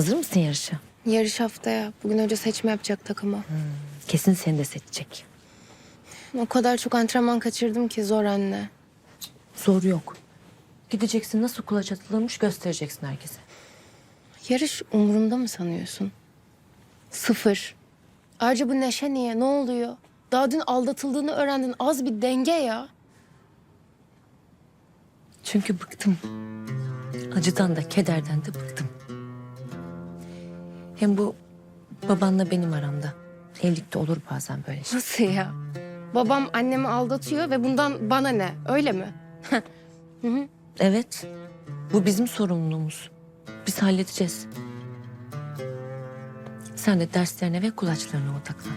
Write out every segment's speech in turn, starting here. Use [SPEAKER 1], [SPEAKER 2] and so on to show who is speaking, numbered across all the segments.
[SPEAKER 1] Hazır mısın yarışa?
[SPEAKER 2] Yarış haftaya. Bugün önce seçme yapacak takıma.
[SPEAKER 1] Kesin seni de seçecek.
[SPEAKER 2] O kadar çok antrenman kaçırdım ki zor anne.
[SPEAKER 1] Zor yok. Gideceksin nasıl kulaç atılırmış göstereceksin herkese.
[SPEAKER 2] Yarış umurumda mı sanıyorsun? Sıfır. Ayrıca bu neşe niye? Ne oluyor? Daha dün aldatıldığını öğrendin. Az bir denge ya.
[SPEAKER 1] Çünkü bıktım. Acıdan da kederden de bıktım. Hem bu babanla benim aramda. Evlilikte olur bazen böyle şey.
[SPEAKER 2] Nasıl ya? Babam annemi aldatıyor ve bundan bana ne? Öyle mi?
[SPEAKER 1] Evet. Bu bizim sorumluluğumuz. Biz halledeceğiz. Sen de derslerine ve kulaçlarına odaklan.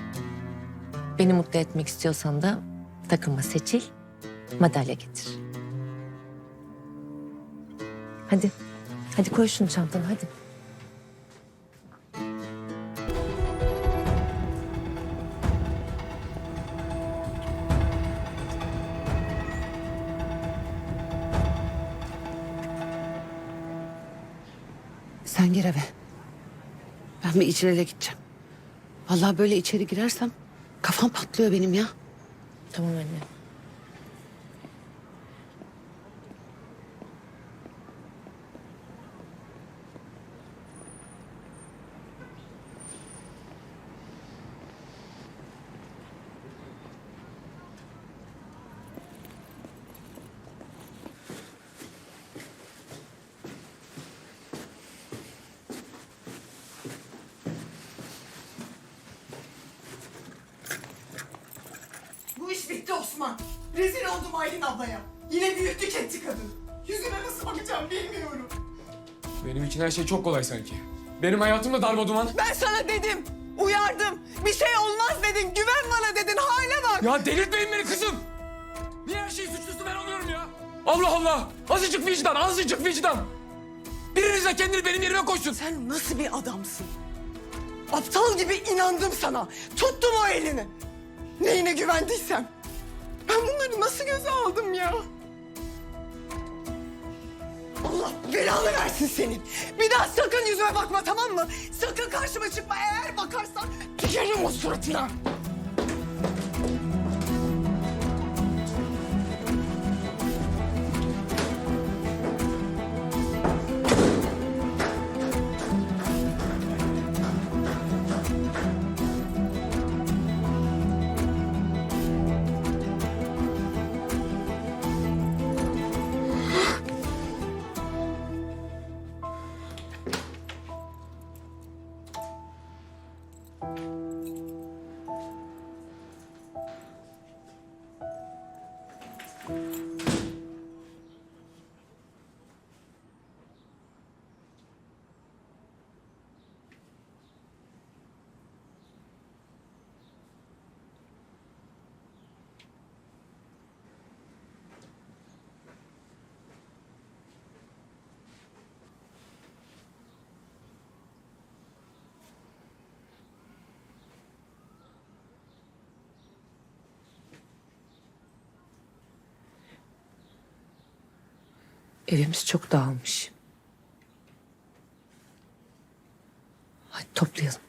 [SPEAKER 1] Beni mutlu etmek istiyorsan da takıma seçil, madalya getir. Hadi. Hadi koy şunu çantana hadi.
[SPEAKER 3] Sen gir eve. Ben bir içeriye gideceğim. Vallahi böyle içeri girersem kafam patlıyor benim ya.
[SPEAKER 1] Tamam anne.
[SPEAKER 4] Bitti Osman. Rezil oldum Aylin ablaya. Yine büyüttük etti kadın. Yüzüne nasıl bakacağım bilmiyorum.
[SPEAKER 5] Benim için her şey çok kolay sanki. Benim hayatım da darma duman.
[SPEAKER 4] Ben sana dedim. Uyardım. Bir şey olmaz dedin. Güven bana dedin. Hale bak.
[SPEAKER 5] Ya delirtmeyin beni kızım. Niye her şeyin suçlusu ben oluyorum ya? Allah Allah. Azıcık vicdan, azıcık vicdan. Biriniz de kendini benim yerime koysun.
[SPEAKER 4] Sen nasıl bir adamsın? Aptal gibi inandım sana. Tuttum o elini. Neyine güvendiysem. Ben bunları nasıl göze aldım ya? Allah belanı versin senin. Bir daha sakın yüzüme bakma tamam mı? Sakın karşıma çıkma. Eğer bakarsan tükerim o suratına. Thank you.
[SPEAKER 1] Evimiz çok dağılmış. Hadi toplayalım.